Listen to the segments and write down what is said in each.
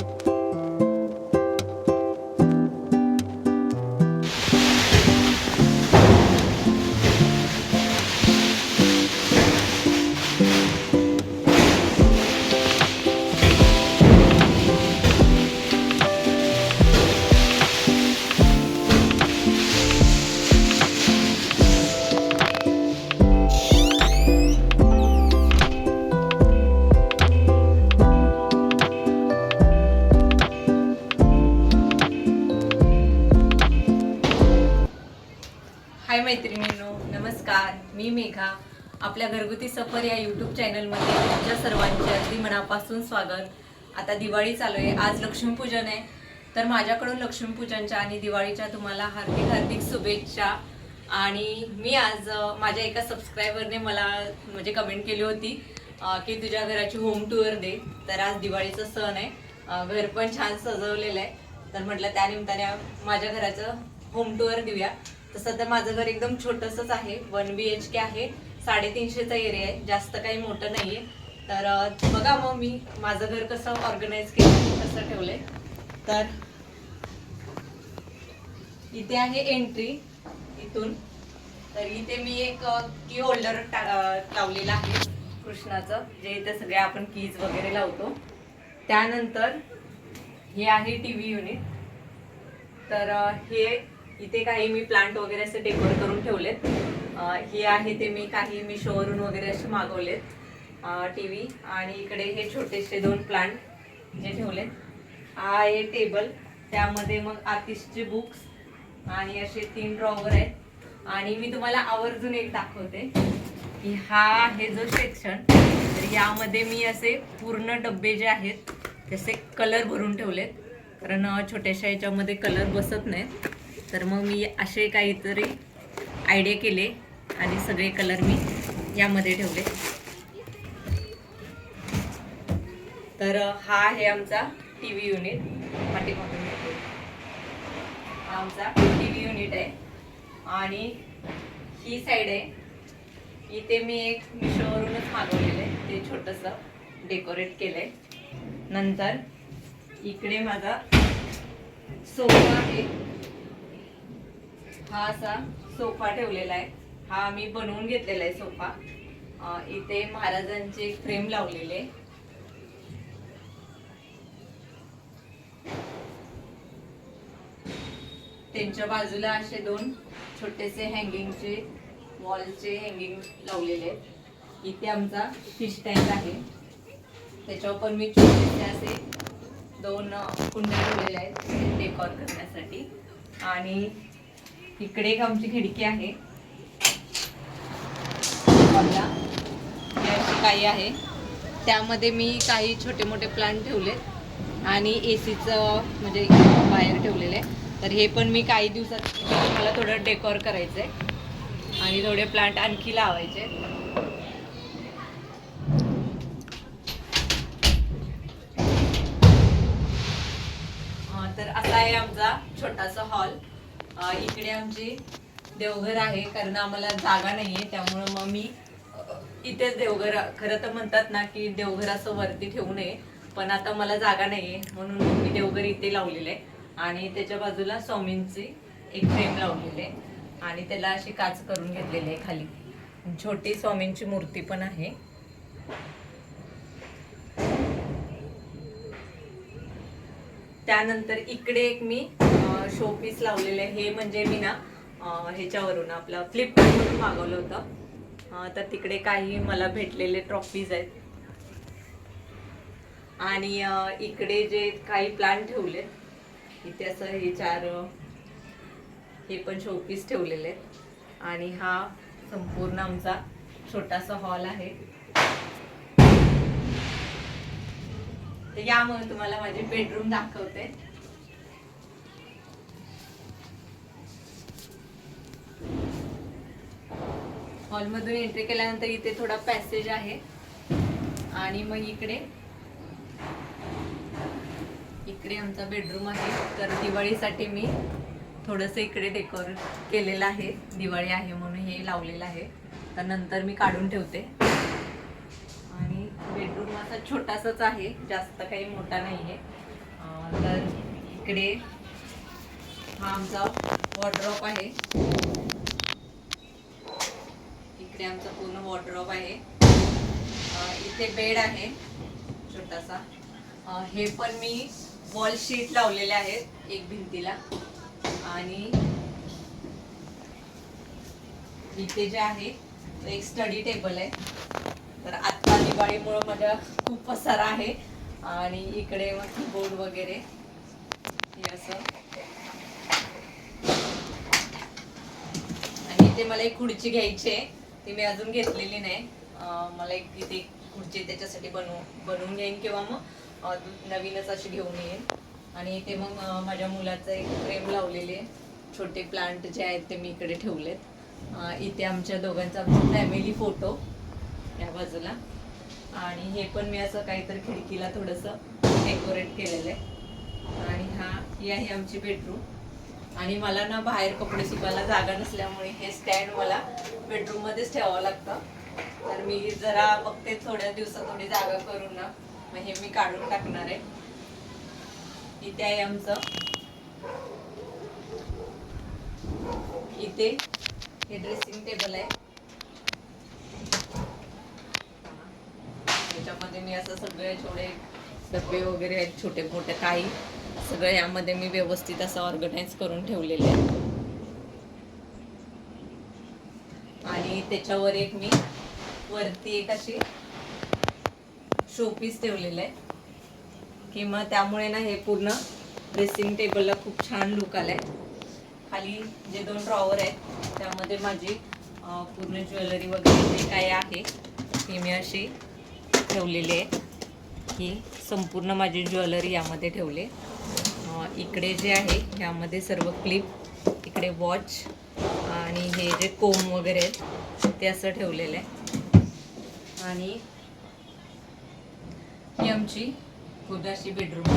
हाय मी मेघा आपल्या घरगुती सफर या यूट्यूब चॅनलमध्ये तुमच्या सर्वांचे अगदी मनापासून स्वागत. आता दिवाळी चालू आहे. आज लक्ष्मीपूजन आहे. तर माझ्याकडून लक्ष्मीपूजनच्या आणि दिवाळीच्या तुम्हाला हार्दिक हार्दिक शुभेच्छा. आणि मी आज माझ्या एका सबस्क्रायबरने मला म्हणजे कमेंट केली होती की तुझ्या घराची होम टूअर दे. तर आज दिवाळीचा सण आहे. घर पण छान सजवलेलं आहे. तर म्हटलं त्यानिमित्ताने माझ्या घराचं होम टूअर देऊया. तसं तर माझं घर एकदम छोटंसंच आहे. वन बी एच के आहे. साडेतीनशेचा एरिया आहे. जास्त काही मोठं नाही आहे तर बघा मग मी माझं घर कसं ऑर्गनाईज केलं कसं ठेवलंय. तर इथे आहे एंट्री इथून. तर इथे मी एक की होल्डर लावलेला आहे. कृष्णाचं जे इथे सगळे आपण कीज वगैरे लावतो. त्यानंतर हे आहे टी व्ही युनिट तर हे इथे काही मी प्लांट वगैरे असे डेकोर करून ठेवलेत. हे आहे ते मी काही मी शोवरून वगैरे असे मागवलेत टी व्ही आणि इकडे हे छोटेसे दोन प्लांट जे ठेवलेत. हा आहे टेबल त्यामध्ये मग आतिशचे बुक्स आणि असे तीन ड्रॉवर आहेत. आणि मी तुम्हाला आवर्जून एक दाखवते की हा आहे जो सेक्शन तर यामध्ये मी असे पूर्ण डब्बे जे आहेत तसे कलर भरून ठेवलेत. कारण छोट्याशा याच्यामध्ये कलर बसत नाहीत. तर मग मी असे काहीतरी आयडिया केले आणि सगळे कलर मी यामध्ये ठेवले. तर हा आहे आमचा टी व्ही युनिट पाठी हा आमचा टी व्ही युनिट आहे. आणि ही साईड आहे. इथे मी एक मिशोवरूनच मागवलेलं आहे. ते छोटंसं डेकोरेट केलंय. नंतर इकडे माझा सोफा आहे. हा असा सोफा ठेवलेला आहे. हा मी बनवून घेतलेला आहे सोफा. इथे महाराजांचे फ्रेम लावलेले. त्यांच्या बाजूला असे दोन छोटेसे हँगिंगचे वॉलचे हँगिंग लावलेले आहेत. इथे आमचा फिश टँक आहे. त्याच्यावर पण मी छोटेसे असे दोन कुंड्या ठेवलेल्या आहेत. डेकॉर करण्यासाठी. आणि इकडे एक आमची खिडकी आहे. काही आहे. त्यामध्ये मी काही छोटे मोठे प्लांट ठेवले आणि ए सीचं म्हणजे बाहेर ठेवलेले तर हे पण मी काही दिवसात मला थोडं डेकोर करायचं आहे आणि थोडे प्लांट आणखी लावायचे. तर असा आहे आमचा छोटासा हॉल. इकडे आमची देवघर आहे कारण आम्हाला जागा नाहीये त्यामुळं मग मी इथेच देवघर खरं तर म्हणतात ना की देवघर असं वरती ठेवू नये पण आता मला जागा नाहीये म्हणून मी देवघर इथे लावलेलं आहे आणि त्याच्या बाजूला स्वामींची एक फ्रेम लावलेली आहे. आणि त्याला अशी काच करून घेतलेली आहे खाली. छोटी स्वामींची मूर्ती पण आहे. त्यानंतर इकडे एक मी शो पीस लावलेले हे म्हणजे मी ना ह्याच्यावरून आपलं फ्लिपकार्टवरून मागवलं होतं. तर तिकडे काही मला भेटलेले ट्रॉफीज आहेत. आणि इकडे जे काही प्लांट ठेवले इथे असं हे चार हे पण शोपीस ठेवलेले आहेत. आणि हा संपूर्ण आमचा छोटासा हॉल आहे. तर यामुळे तुम्हाला माझे बेडरूम दाखवते. हॉलमधून एंट्री केल्यानंतर इथे थोडा पॅसेज आहे. आणि मग इकडे इकडे आमचा बेडरूम आहे. तर दिवाळीसाठी मी थोडंसं इकडे डेकोर केलेलं आहे. दिवाळी आहे म्हणून हे लावलेलं आहे. तर नंतर मी काढून ठेवते. आणि बेडरूम असा छोटासाच आहे. जास्त काही मोठा नाही आहे तर इकडे हा आमचा वॉर्ड्रॉप आहे. इथे आमचा पूर्ण वॉर्ड्रॉप आहे. इथे बेड आहे छोटासा. हे पण मी वॉल शीट लावलेले आहेत एक भिंतीला. आणि इथे जे आहे तो एक स्टडी टेबल आहे. तर आत्ता दिवाळीमुळं माझ्या खूप पसारा आहे. आणि इकडे मग बोर्ड वगैरे. हे असं. आणि इथे मला एक खुर्ची घ्यायची आहे. ती मी अजून घेतलेली नाही. मला एक इथे एक खुर्ची त्याच्यासाठी बनवू बनवून घेईन किंवा मग नवीनच अशी घेऊन येईन. आणि इथे मग माझ्या मुलाचं एक फ्रेम लावलेली आहे. छोटे प्लांट जे आहेत ते मी इकडे ठेवलेत. इथे आमच्या दोघांचा फॅमिली फोटो या बाजूला. आणि हे पण मी असं काहीतरी खिडकीला थोडंसं डेकोरेट केलेलं आहे. आणि हा ही आहे आमची बेडरूम आणि मला ना बाहेर कपडे सुकायला जागा नसल्यामुळे हे स्टँड मला बेडरूम मध्येच ठेवावं लागतं. तर मी जरा बघते थोड्या दिवसात थोडी जागा करून ना. मग हे मी काढून टाकणार आहे. इथे आहे आमचं. इथे हे ड्रेसिंग टेबल आहे. त्याच्यामध्ये मी असं सगळे थोडे डबे वगैरे आहेत छोटे मोठे काही. सगळं यामध्ये मी व्यवस्थित असं ऑर्गनाईज करून ठेवलेले आहे. आणि त्याच्यावर एक मी वरती एक अशी शोपीस ठेवलेलं आहे. की मग त्यामुळे ना हे पूर्ण ड्रेसिंग टेबलला खूप छान लुक आलाय. खाली जे दोन ड्रॉवर आहेत त्यामध्ये माझी पूर्ण ज्वेलरी वगैरे जे काय आहे ती मी अशी ठेवलेली आहे. ही संपूर्ण माझी ज्वेलरी यामध्ये ठेवली आहे. इकडे जे आहे ह्यामध्ये सर्व क्लिप इकडे वॉच आणि हे जे कोम वगैरे आहेत ते असं ठेवलेलं आहे. आणि ही आमची खुदाशी बेडरूम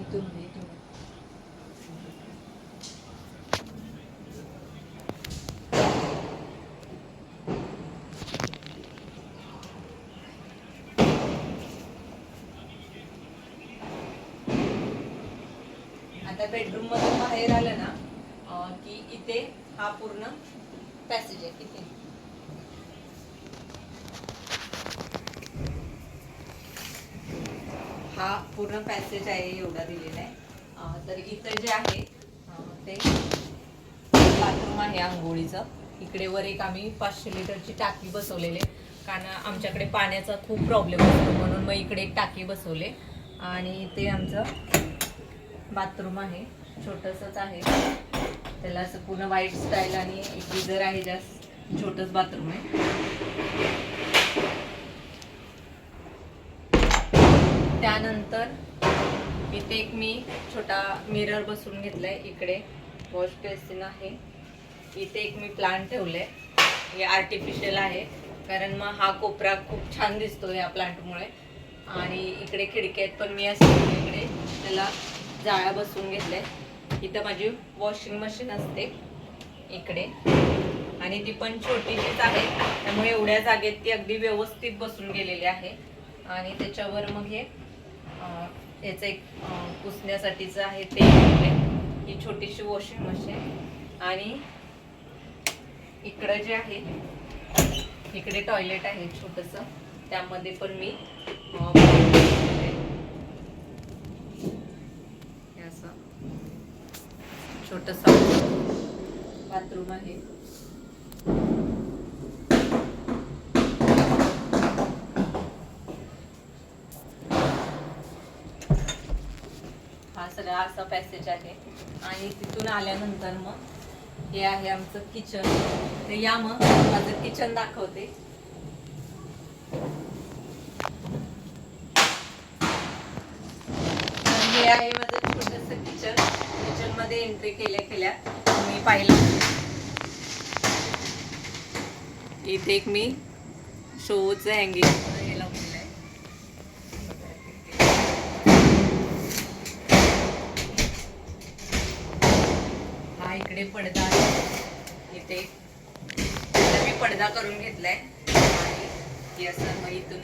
इथून इथून आता बेडरूम मधून बाहेर आलं ना की इथे हा पूर्ण पॅसेज आहे किती हा पूर्ण पॅसेज आहे एवढा दिलेला आहे. तर इथं जे आहे ते बाथरूम आहे आंघोळीचं. इकडे वर एक आम्ही पाचशे लिटरची टाकी बसवलेली कारण आमच्याकडे पाण्याचा खूप प्रॉब्लेम असतो म्हणून मग इकडे एक टाकी बसवले आणि ते आमचं बाथरूम आहे. छोटंसंच आहे. त्याला असं पूर्ण व्हाईट स्टाईल आणि एक गिझर आहे जास्त. छोटंच बाथरूम आहे. त्यानंतर इथे एक मी छोटा मिरर बसवून घेतलाय. इकडे वॉश बेसिन आहे. इथे एक मी प्लांट ठेवलंय. हे आर्टिफिशियल आहे. कारण मग हा कोपरा खूप छान दिसतो या प्लांटमुळे आणि इकडे खिडक्या आहेत पण मी असं इकडे त्याला जाळ्या बसवून घेतल्या. इथं माझी वॉशिंग मशीन असते. इकडे. आणि ती पण छोटीशीच आहे. त्यामुळे एवढ्या जागेत ती अगदी व्यवस्थित बसून गेलेली आहे. आणि त्याच्यावर मग हे याचं एक पुसण्यासाठीचं आहे ते ही छोटीशी वॉशिंग मशीन आणि इकडं जे आहे इकडे टॉयलेट आहे छोटंसं. त्यामध्ये पण मी अं, हे असं छोटस बाथरूम आहे. हा सगळा असा पॅसेज आहे. आणि तिथून आल्यानंतर मग हे आहे आमचं किचन तर या मग माझं किचन दाखवते. इथे एक मी शोचं हँगिंग हे लावलेलं आहे. हा इकडे पडदा इथे मी पडदा करून घेतलाय. आणि हे असं मग इथून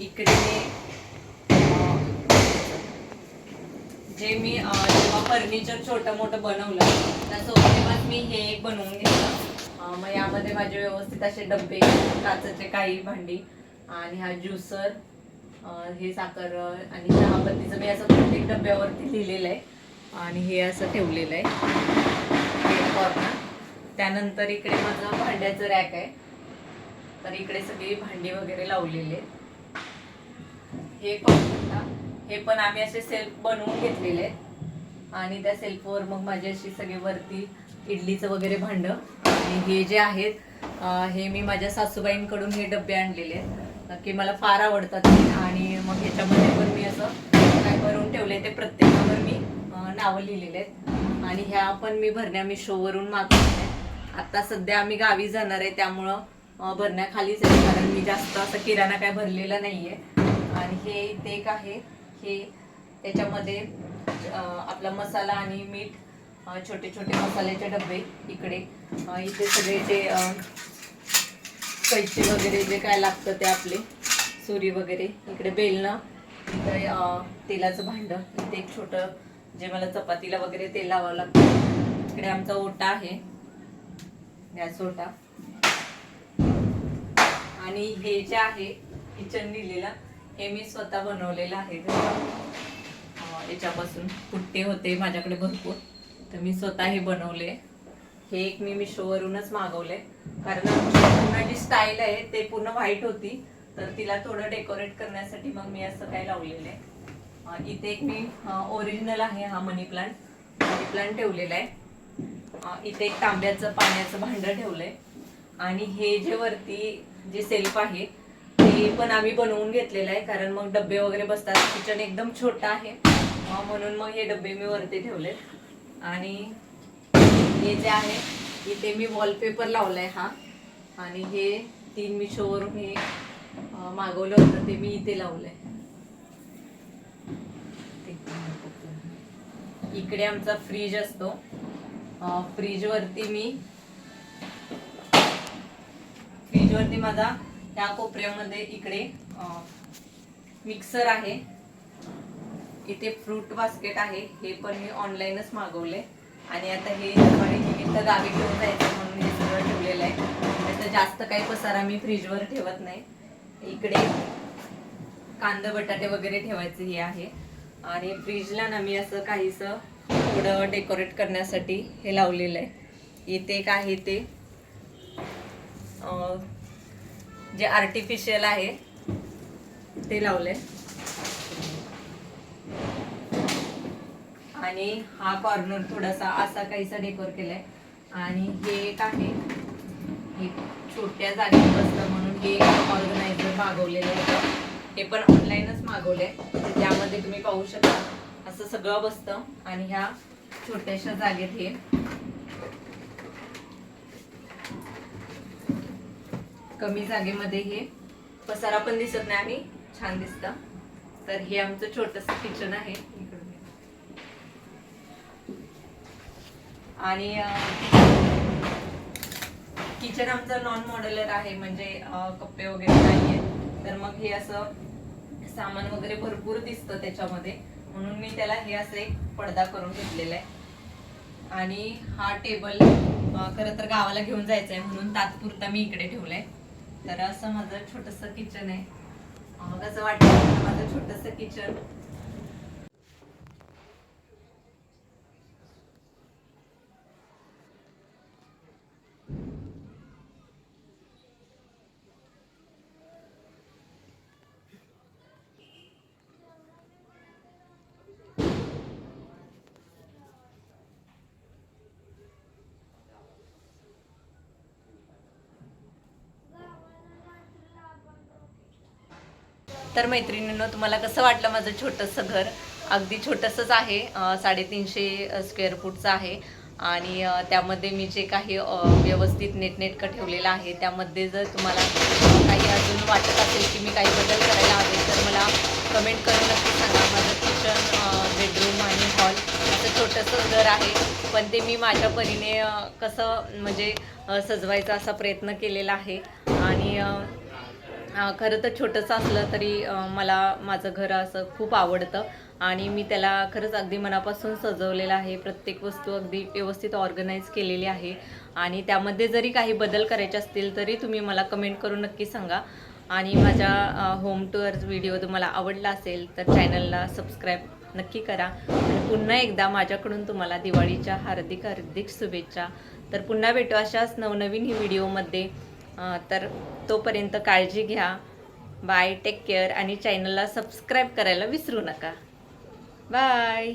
इकडे जे मी फर्निचर छोटं मोठं बनवलं. त्यासोबत मी हे एक बनवून घेतलं. मग यामध्ये माझे व्यवस्थित असे डब्बे काचेचे काही भांडी आणि हा ज्युसर हे साखर आणि चहापत्तीचं मी असं प्रत्येक डब्यावरती लिहिलेलं आहे. आणि हे असं ठेवलेलं आहे. कॉर्नर त्यानंतर इकडे माझं भांड्याचं रॅक आहे. तर इकडे सगळी भांडी वगैरे लावलेली आहेत. हे कॉर्नर हे पण आम्ही असे सेल्फ बनवून घेतलेले आहेत. आणि त्या सेल्फवर मग माझी अशी सगळी वरती इडलीचं वगैरे भांडं. आणि हे जे आहेत हे मी माझ्या सासूबाईंकडून हे डबे आणलेले आहेत की मला फार आवडतात ते. आणि मग ह्याच्यामध्ये पण मी असं काय भरून ठेवले ते प्रत्येकावर मी नावं लिहिलेले आहेत. आणि ह्या पण मी भरण्या मी शोवरून मागवलेल्या आहेत. आत्ता सध्या आम्ही गावी जाणार आहे त्यामुळं भरण्याखालीच भरण्या खालीच आहे कारण मी जास्त असं किराणा काय भरलेला आहे आणि हे इथे एक आहे हे त्याच्यामध्ये आपला मसाला आणि मीठ छोटे छोटे मसाल्याचे डबे इकडे. इथे सगळे जे कैचे वगैरे जे काय लागतं ते आपले सुरी वगैरे. इकडे बेलणं इकडे तेलाचं भांडं. इथे एक छोटं जे मला चपातीला वगैरे तेल लावावं लागतं. इकडे आमचा ओटा आहे गॅस ओटा. आणि हे जे आहे किचन लिहिलेलं हे मी स्वतः बनवलेलं आहे. याच्यापासून पुट्टे होते माझ्याकडे भरपूर. तर मी स्वतः हे बनवले. हे एक मी मिशोवरूनच मागवले. कारण पूर्ण जी स्टाईल आहे ते पूर्ण व्हाईट होती. तर तिला थोडं डेकोरेट करण्यासाठी मग मी असं काय लावलेलं आहे. इथे एक मी ओरिजिनल आहे हा मनी प्लांट मनी प्लांट ठेवलेला आहे. इथे एक तांब्याचं पाण्याचं भांडं ठेवलंय. आणि हे जे वरती जे सेल्फ आहे ते पण आम्ही बनवून घेतलेलं आहे. कारण मग डबे वगैरे बसतात. किचन एकदम छोटा आहे. म्हणून मग हे डबे मी वरती ठेवलेत. आणि हे जे आहे इथे मी वॉलपेपर लावलाय हा. आणि हे तीन मी शोवरून हे मागवलं होतं ते मी इथे लावलंय. इकडे आमचा फ्रीज असतो. फ्रीज वरती मी फ्रीज वरती माझा त्या कोपऱ्यामध्ये इकडे मिक्सर आहे. इथे फ्रूट बास्केट आहे हे पण मी ऑनलाईनच मागवले आणि आता हे निमित्त गावी घेऊन जायचं म्हणून हे सगळं ठेवलेलं आहे. त्याचा जास्त काही पसारा मी फ्रीजवर ठेवत नाही. इकडे कांदा बटाटे वगैरे ठेवायचे हे आहे. आणि फ्रीजला ना मी असं काहीसं थोडं डेकोरेट करण्यासाठी हे लावलेलं आहे. इथे एक आहे ते जे आर्टिफिशियल आहे ते लावलं आहे आणि हा कॉर्नर थोडासा असा काहीसा डेकोर केलाय. आणि हे एक आहे. हे छोट्या जागेत बसतं म्हणून हे ऑर्गनायझर मागवलेलं होतं. हे पण ऑनलाईनच मागवलंय. त्यामध्ये तुम्ही पाहू शकता असं सगळं बसतं. आणि ह्या छोट्याशा जागेत हे. कमी जागेमध्ये हे. पसारा पण दिसत नाही आणि छान दिसतं. तर हे आमचं छोटस किचन आहे इकडून हे. आणि किचन आमचं नॉन मॉड्युलर आहे म्हणजे कप्पे वगैरे नाहीये. तर मग हे असं सामान वगैरे भरपूर दिसतं त्याच्यामध्ये. म्हणून मी त्याला हे असं एक पडदा करून घेतलेला आहे. आणि हा टेबल खरं तर गावाला घेऊन जायचा आहे म्हणून तात्पुरता मी इकडे ठेवलाय. तर असं माझं छोटस किचन आहे. कसं वाटतं माझं छोटस किचन. तर मैत्रिणींनो तुम्हाला कसं वाटलं माझं छोटंसं घर? अगदी छोटंसंच आहे. साडेतीनशे स्क्वेअर फूटचं आहे. आणि त्यामध्ये मी जे काही व्यवस्थित नेटनेटकं ठेवलेलं आहे त्यामध्ये जर तुम्हाला काही अजून वाटत असेल की मी काही बदल करायला हवे तर मला कमेंट करून नक्की सांगा. माझं किचन बेडरूम आणि हॉल असं छोटंसं घर आहे. पण ते मी माझ्या परीने कसं म्हणजे सजवायचा असा प्रयत्न केलेला आहे. आणि खरं तर छोटंसं असलं तरी मला माझं घर असं खूप आवडतं. आणि मी त्याला खरंच अगदी मनापासून सजवलेलं आहे. प्रत्येक वस्तू अगदी व्यवस्थित ऑर्गनाईज केलेली आहे. आणि त्यामध्ये जरी काही बदल करायचे असतील तरी तुम्ही मला कमेंट करून नक्की सांगा. आणि माझ्या होम टूअर व्हिडिओ तुम्हाला आवडला असेल तर चॅनलला सबस्क्राईब नक्की करा. आणि पुन्हा एकदा माझ्याकडून तुम्हाला दिवाळीच्या हार्दिक हार्दिक शुभेच्छा. तर पुन्हा भेटू अशाच नवनवीन ही व्हिडिओमध्ये तर तोपर्यंत काळजी घ्या. बाय टेक केअर आणि चॅनलला सबस्क्राईब करायला विसरू नका. बाय